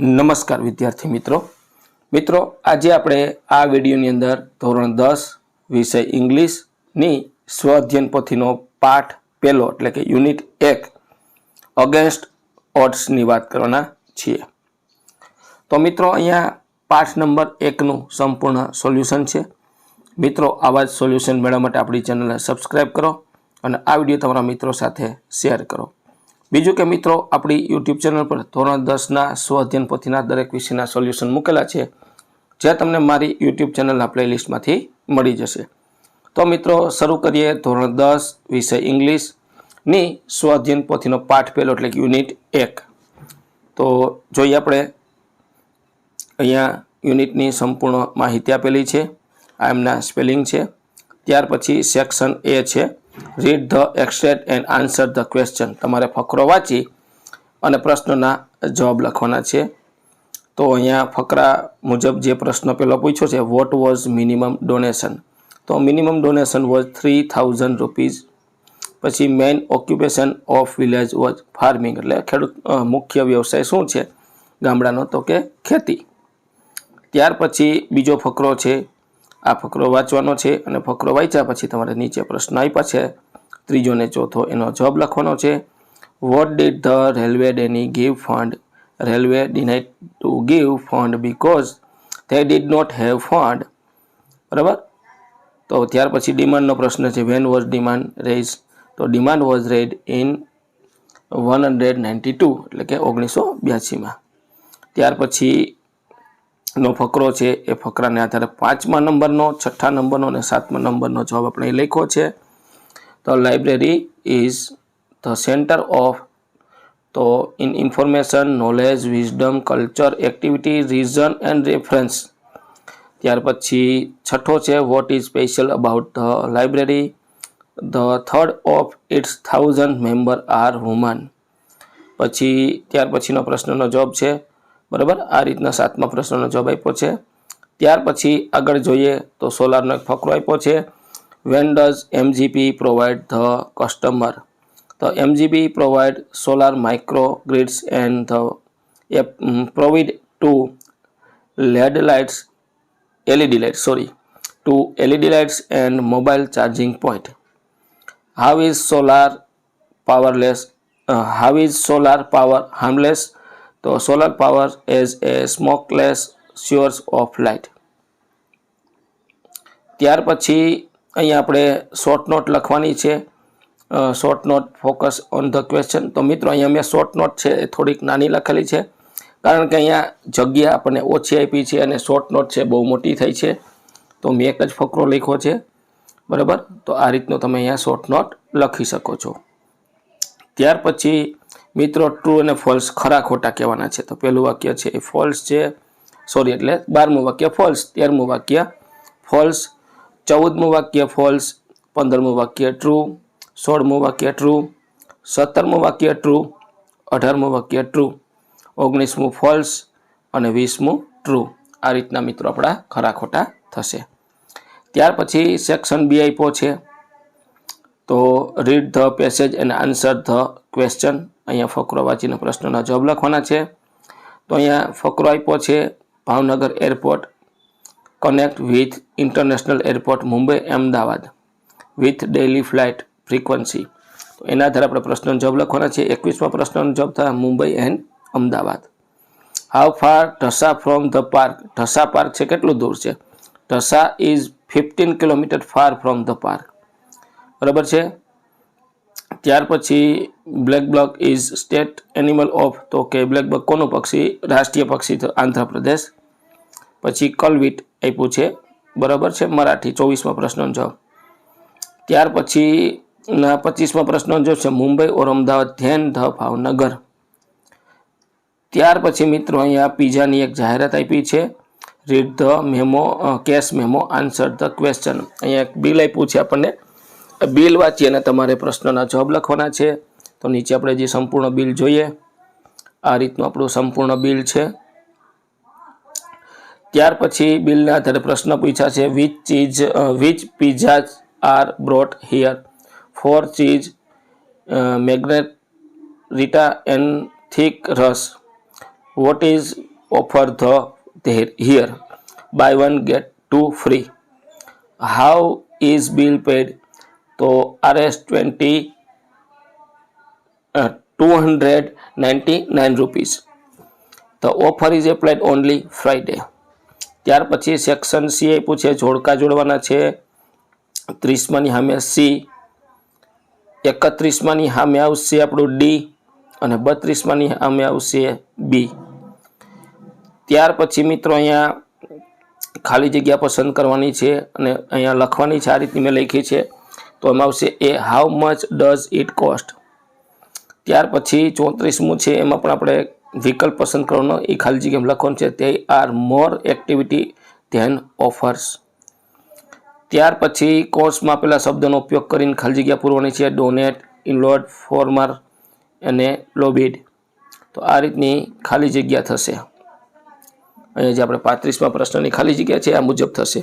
નમસ્કાર વિદ્યાર્થી મિત્રો. મિત્રો, આજે આપણે આ વિડીયોની અંદર ધોરણ દસ વિષય ઇંગ્લિશની સ્વઅધ્યયન પોથીનો પાઠ પહેલો, એટલે કે યુનિટ એક, અગેન્સ્ટ ઓડ્સની વાત કરવાના છીએ. તો મિત્રો, અહીંયા પાઠ નંબર એકનું સંપૂર્ણ સોલ્યુશન છે. મિત્રો, આવા જ સોલ્યુશન મેળવવા માટે આપણી ચેનલને સબસ્ક્રાઈબ કરો અને આ વીડિયો તમારા મિત્રો સાથે શેર કરો. બીજું કે મિત્રો, આપણી યુટ્યુબ ચેનલ પર ધોરણ દસના સ્વ અધ્યયન પોથીના દરેક વિષયના સોલ્યુશન મૂકેલા છે, જે તમને મારી યુટ્યુબ ચેનલના પ્લેલિસ્ટમાંથી મળી જશે. તો મિત્રો, શરૂ કરીએ ધોરણ દસ, વિષય ઇંગ્લિશની સ્વ અધ્યયન પોથીનો પાઠ પહેલો, એટલે કે યુનિટ એક. તો જોઈએ આપણે, અહીંયા યુનિટની સંપૂર્ણ માહિતી આપેલી છે, આ એમના સ્પેલિંગ છે. ત્યાર પછી સેક્શન એ છે. Read the extract and answer the question તમારે ફકરો વાંચી અને પ્રશ્નના જવાબ લખવાના છે. તો અહીંયા ફકરા મુજબ જે પ્રશ્ન પહેલો પૂછ્યો છે વોટ વોઝ મિનિમમ ડોનેશન તો minimum donation was three thousand rupees પછી main occupation of village was farming એટલે ખેડૂત મુખ્ય વ્યવસાય શું છે ગામડાનો? તો કે ખેતી. ત્યાર પછી બીજો ફકરો છે આ ફકરો વાંચવાનો છે અને ફકરો વાંચ્યા પછી તમારે નીચે પ્રશ્ન આપ્યા છે. ત્રીજો ને ચોથો એનો જવાબ લખવાનો છે. What did the railway deny give fund railway denied to give fund because they did not have fund બરાબર? તો ત્યાર પછી ડિમાન્ડનો પ્રશ્ન છે. વેન વોઝ ડિમાન્ડ રેઝ તો demand was raised in one hundred ninety two એટલે કે ઓગણીસો બ્યાસીમાં. ત્યાર પછી નો ફકરો છે, એ ફકરાને આધારે પાંચમા નંબરનો, છઠ્ઠા નંબરનો અને સાતમા નંબરનો જવાબ આપણે લખ્યો છે. તો library is the centre of તો in information knowledge wisdom culture activity reason and reference ત્યાર પછી છઠ્ઠો છે what is special about the library the third of its thousand member are woman પછી ત્યાર પછીનો પ્રશ્નનો જવાબ છે બરાબર? આ રીતના સાતમા પ્રશ્નનો જવાબ આપ્યો છે. ત્યાર પછી આગળ જોઈએ તો સોલારનો એક ફકરો આપ્યો છે. When does MGP provide the customer તો MGP provide solar micro grids and the provide to LED lights LED light sorry to LED lights and mobile charging point how is solar powerless how is solar power harmless તો solar power as a smokeless source of light ત્યાર પછી અહીંયા આપણે short note લખવાની છે. Short note focus on the question તો મિત્રો, અહીંયા મેં શોર્ટ નોટ છે એ થોડીક નાની લખેલી છે. કારણ કે અહીંયા જગ્યા આપણને ઓછી આપી છે અને શોર્ટ નોટ છે બહુ મોટી થઈ છે. તો મેં એક જ ફકરો લખ્યો છે. બરાબર? તો આ રીતનો તમે અહીંયા શોર્ટ નોટ લખી શકો છો. ત્યાર પછી મિત્રો ટ્રુ અને ફોલ્સ ખરા ખોટા કહેવાના છે. તો પહેલું વાક્ય છે એ ફોલ્સ છે. સોરી એટલે બારમું વાક્ય ફોલ્સ તેરમું વાક્ય ફોલ્સ ચૌદમું વાક્ય ફોલ્સ પંદરમું વાક્ય ટ્રુ સોળમું વાક્ય ટ્રુ સત્તરમું વાક્ય ટ્રુ અઢારમું વાક્ય ટ્રુ ઓગણીસમું ફોલ્સ અને વીસમું ટ્રુ આ રીતના મિત્રો આપણા ખરા ખોટા થશે. ત્યાર પછી સેક્શન બી આપ્યો છે. તો read the passage and answer the question અહીંયા ફકરો વાંચીને પ્રશ્નના જવાબ લખવાના છે. તો અહીંયા ફકરો આપ્યો છે, Bhavnagar airport. Connect with international airport Mumbai, Ahmedabad. With daily flight frequency તો એના આધારે આપણે પ્રશ્નનો જવાબ લખવાના છે. એકવીસમાં પ્રશ્નનો જવાબ થાય Mumbai and Ahmedabad. How far Dhasa from the park Dhasa park છે, કેટલું દૂર છે? Dhasa is fifteen kilometre far from the park બરાબર છે? ત્યાર પછી black buck is state animal of, તો કે બ્લેક બક કોનું પક્ષી? રાષ્ટ્રીય પક્ષી આંધ્રપ્રદેશ. પછી કલવીટ આપ્યું છે. બરાબર છે? મરાઠી, ચોવીસમાં પ્રશ્નનો જવાબ. ત્યાર પછી, ના, પચીસમાં પ્રશ્નનો જવાબ છે, મુંબઈ ઓર અમદાવાદ ધ્યાન ધ ભાવનગર. ત્યાર પછી મિત્રો, અહીંયા પીઝાની એક જાહેરાત આપી છે. Read the memo cash memo answer the question અહીંયા એક બિલ આપ્યું છે આપણને. બિલ વાંચી અને તમારે પ્રશ્નના જવાબ લખવાના છે. તો નીચે આપણે જે સંપૂર્ણ બિલ જોઈએ, આ રીતનું આપણું સંપૂર્ણ બિલ છે. ત્યાર પછી બિલના આધારે પ્રશ્ન પૂછ્યા છે which cheese which pizza are brought here for cheese margherita and thick crust what is offer the there here buy one get two free how is bill paid તો R S twenty two hundred ninety nine rupees the offer is applied only Friday. ત્યાર પછી section C આપ્યું છે, જોડકા જોડવાના છે. ત્રીસમાંની સામે C, એકત્રીસમાંની સામે આવશે આપણું ડી અને બત્રીસમાંની સામે આવશે બી. ત્યાર પછી મિત્રો અહીંયા ખાલી જગ્યા પસંદ કરવાની છે અને અહીંયા લખવાની છે, આ રીતની મેં લખી છે. તો એમાં આવશે એ how much does it cost ત્યાર પછી ચોત્રીસમું છે, એમાં પણ આપણે વિકલ્પ પસંદ કરવાનો, એ ખાલી જગ્યામાં લખવાનું છે તે are more activity than offers ત્યાર પછી કોર્સમાં આપેલા શબ્દનો ઉપયોગ કરીને ખાલી જગ્યા પૂરવાની છે ડોનેટ ઇનલોડ ફોર્મર અને લોબિડ તો આ રીતની ખાલી જગ્યા થશે. અહીંયા જે આપણે પાંત્રીસમાં પ્રશ્નની ખાલી જગ્યા છે, આ મુજબ થશે.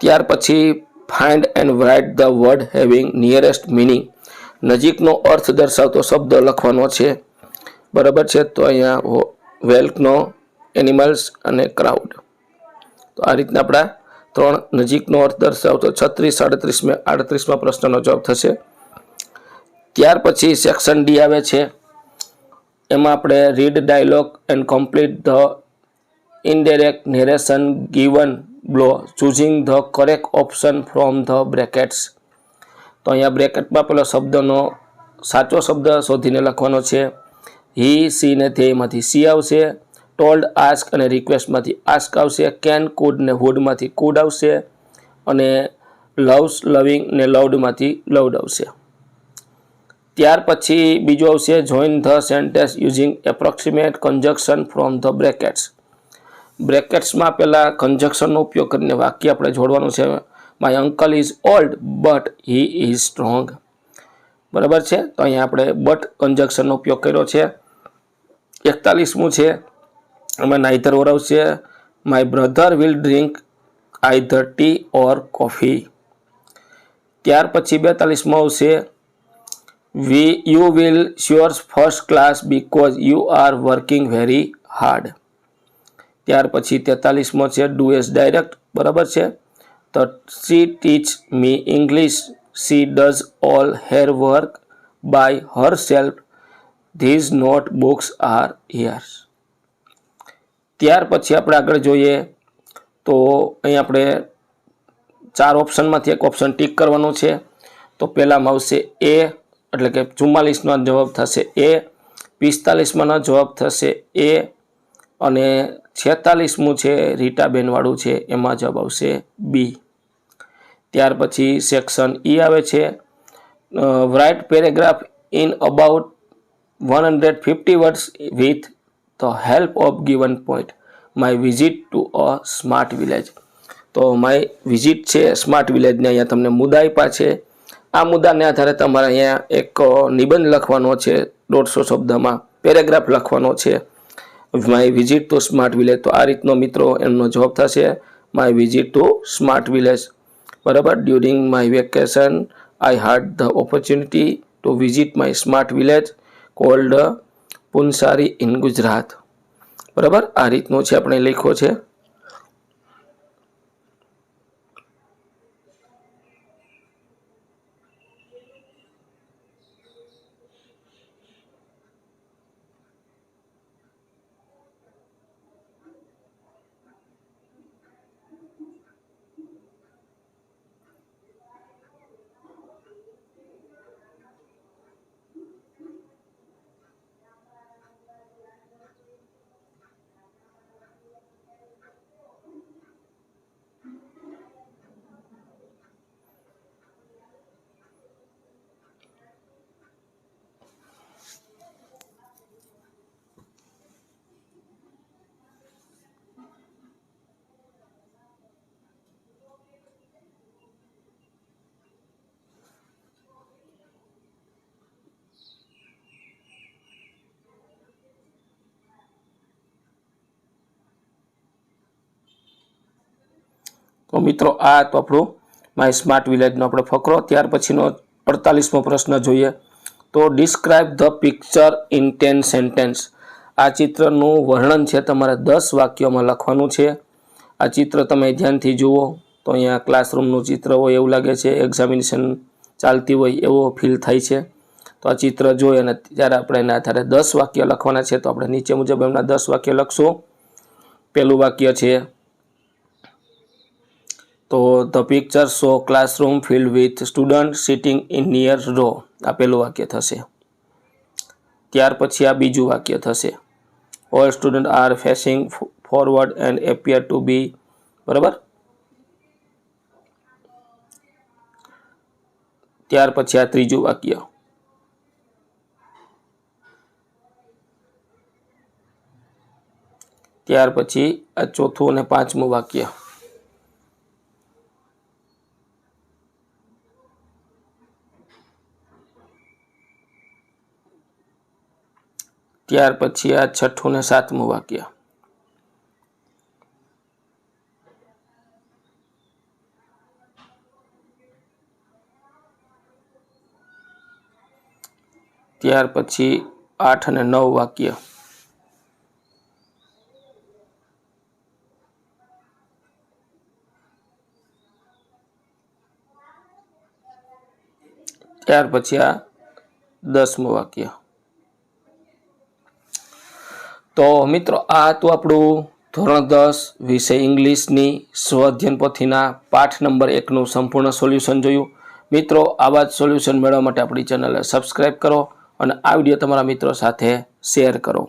ત્યાર પછી find and write the word having nearest meaning નજીકનો અર્થ દર્શાવતો શબ્દ લખવાનો છે. બરાબર છે? તો અહીંયા વેલ્કનો, એનિમલ્સ અને ક્રાઉડ. તો આ રીતના આપણા ત્રણ નજીકનો અર્થ દર્શાવતો છત્રીસ સાડત્રીસમાં આડત્રીસમાં પ્રશ્નનો જવાબ થશે. ત્યાર પછી સેક્શન ડી આવે છે. એમાં આપણે read, dialogue and complete the indirect narration given below choosing the correct option from the brackets તો અહીંયા બ્રેકેટમાં પેલો શબ્દનો, સાચો શબ્દ શોધીને લખવાનો છે. હી સી ને ધ્યેયમાંથી સી આવશે. ટોલ્ડ આસ્ક અને રિક્વેસ્ટમાંથી આસ્ક આવશે. કેન કુડ ને હુડમાંથી કુડ આવશે. અને લવ્સ લવિંગ ને લવડમાંથી લવડ આવશે. ત્યાર પછી બીજું આવશે join the sentence using approximate conjunction from the brackets બ્રેકેટ્સમાં પહેલાં કન્જક્શનનો ઉપયોગ કરીને વાક્ય આપણે જોડવાનું છે. My uncle is old but he is strong બરાબર છે? તો અહીંયા આપણે બટ કન્જક્શનનો ઉપયોગ કર્યો છે. એકતાલીસમું છે. એમાં નાઇધર ઓર છે. My brother will drink either tea or coffee ત્યાર પછી બેતાલીસમાં આવશે. We you will શ્યોર્સ first class because you are working very hard ત્યાર પછી તેતાલીસમો છે ડુ એસ ડાયરેક્ટ, બરાબર છે? તો she teach me English, she does all her work by herself these notebooks are hers. ત્યાર પછી આપણે આગળ જોઈએ, તો અહીં આપણે ચાર ઓપ્શનમાંથી એક ઓપ્શન ટીક કરવાનું છે. તો પહેલામાં આવશે એ, એટલે કે ચુમ્માલીસનો જવાબ થશે એ પિસ્તાલીસમાંનો જવાબ થશે એ અને છેતાલીસમું છે રીટાબેનવાળું છે, એમાં જવાબ આવશે બી ત્યાર પછી સેક્શન ઈ આવે છે. Write paragraph in about one hundred fifty words with the help of given point my visit to a smart village તો માય વિઝિટ છે સ્માર્ટ વિલેજને અહીંયા તમને મુદ્દા આપ્યા છે. આ મુદ્દાને આધારે તમારે અહીંયા એક નિબંધ લખવાનો છે, દોઢસો શબ્દમાં. પેરેગ્રાફ લખવાનો છે. My visit to smart village તો આ રીતનો મિત્રો એમનો જવાબ થશે. My visit to smart village બરાબર? During my vacation I had the opportunity to visit my smart village called Punsari in Gujarat બરાબર? આ રીતનું છે આપણે લખ્યો છે. મિત્રો, આ તો આપણો માય સ્માર્ટ વિલેજનો આપણે ફકરો. ત્યાર પછીનો અડતાલીસમો પ્રશ્ન જોઈએ. તો describe the picture in ten sentence આ ચિત્રનું વર્ણન છે તમારે દસ વાક્યોમાં લખવાનું છે. આ ચિત્ર તમે ધ્યાનથી જુઓ. તો અહીંયા ક્લાસરૂમનું ચિત્ર હોય એવું લાગે છે. એક્ઝામિનેશન ચાલતી હોય એવો ફીલ થાય છે. તો આ ચિત્ર જોઈ અને ત્યારે આપણે એના આધારે દસ વાક્ય લખવાના છે, તો આપણે નીચે મુજબ એમના દસ વાક્ય લખશું. પહેલું વાક્ય છે તો the picture show classroom filled with student sitting in near row. આ પહેલું વાક્ય થશે. ત્યાર પછી આ બીજું વાક્ય થશે. All student are facing forward and appear to be બરાબર? ત્યાર પછી આ ત્રીજું વાક્ય. ત્યાર પછી આ ચોથું અને પાંચમું વાક્ય. ત્યાર પછી આ છઠ્ઠું ને સાતમું વાક્ય. ત્યાર પછી આઠ અને નવ વાક્ય. ત્યાર પછી આ દસમું વાક્ય. તો મિત્રો, આ હતું આપણું ધોરણ દસ વિષય ઇંગ્લિશની સ્વઅધ્યયન પોથીના પાઠ નંબર એકનું સંપૂર્ણ સોલ્યુશન જોયું. મિત્રો, આવા જ સોલ્યુશન મેળવવા માટે આપણી ચેનલને સબસ્ક્રાઈબ કરો અને આ વીડિયો તમારા મિત્રો સાથે શેર કરો.